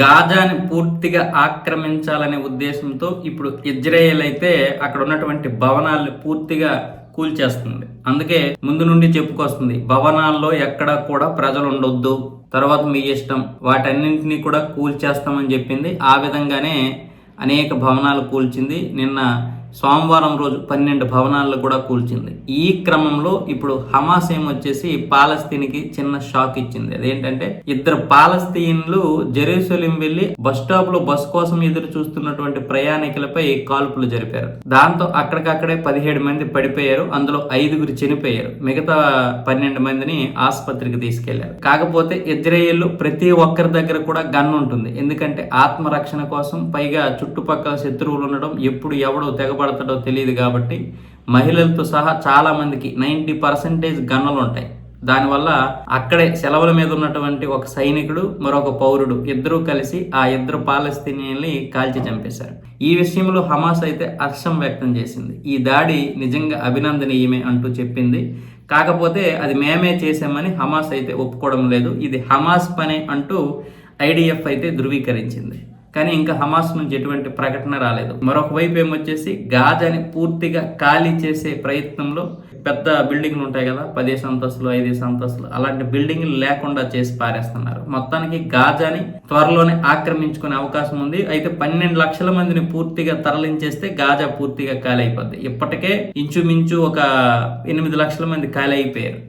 గాజాని పూర్తిగా ఆక్రమించాలనే ఉద్దేశంతో ఇప్పుడు ఇజ్రాయేల్ అయితే అక్కడ ఉన్నటువంటి భవనాల్ని పూర్తిగా కూల్చేస్తుంది. అందుకే ముందు నుండి చెప్పుకొస్తుంది భవనాల్లో ఎక్కడ కూడా ప్రజలు ఉండొద్దు తర్వాత మీ ఇష్టం వాటన్నింటినీ కూడా కూల్చేస్తామని చెప్పింది. ఆ విధంగానే అనేక భవనాలు కూల్చింది. నిన్న సోమవారం రోజు పన్నెండు భవనాలను కూడా కూల్చింది. ఈ క్రమంలో ఇప్పుడు హమాస్ ఏమొచ్చేసి పాలస్తీన్కి చిన్న షాక్ ఇచ్చింది. అదేంటంటే ఇద్దరు పాలస్తీన్లు జెరూసలేం వెళ్ళి బస్ స్టాప్లో బస్ కోసం ఎదురు చూస్తున్నటువంటి ప్రయాణికులపై కాల్పులు జరిపారు. దాంతో అక్కడికక్కడే పదిహేడు మంది పడిపోయారు. అందులో ఐదుగురు చనిపోయారు. మిగతా పన్నెండు మందిని ఆసుపత్రికి తీసుకెళ్ళారు. కాకపోతే ఇజ్రాయేల్ ప్రతి ఒక్కరి దగ్గర కూడా గన్ ఉంటుంది. ఎందుకంటే ఆత్మరక్షణ కోసం పైగా చుట్టుపక్కల శత్రువులు ఉండడం ఎప్పుడు ఎవడో తెగబడతాడో తెలియదు కాబట్టి మహిళలతో సహా చాలా మందికి నైంటీ పర్సెంటేజ్ గన్నులు ఉంటాయి. దానివల్ల అక్కడే సెలవుల మీద ఉన్నటువంటి ఒక సైనికుడు మరొక పౌరుడు ఇద్దరూ కలిసి ఆ ఇద్దరు పాలస్తీనియన్ని కాల్చి చంపేశారు. ఈ విషయంలో హమాస్ అయితే హర్షం వ్యక్తం చేసింది. ఈ దాడి నిజంగా అభినందనీయమే అంటూ చెప్పింది. కాకపోతే అది మేమే చేసామని హమాస్ అయితే ఒప్పుకోవడం లేదు. ఇది హమాస్ పనే అంటూ ఐడిఎఫ్ అయితే ధృవీకరించింది. కానీ ఇంకా హమాస్ నుంచి ఎటువంటి ప్రకటన రాలేదు. మరొక వైపు ఏమొచ్చేసి గాజాని పూర్తిగా ఖాళీ చేసే ప్రయత్నంలో పెద్ద బిల్డింగ్లు ఉంటాయి కదా పదేసి అంతస్తులు ఐదేసి అంతస్తులు అలాంటి బిల్డింగ్లు లేకుండా చేసి పారేస్తున్నారు. మొత్తానికి గాజాని త్వరలోనే ఆక్రమించుకునే అవకాశం ఉంది. అయితే పన్నెండు లక్షల మందిని పూర్తిగా తరలించేస్తే గాజా పూర్తిగా ఖాళీ అయిపోద్ది. ఇప్పటికే ఇంచుమించు ఒక ఎనిమిది లక్షల మంది ఖాళీ అయిపోయారు.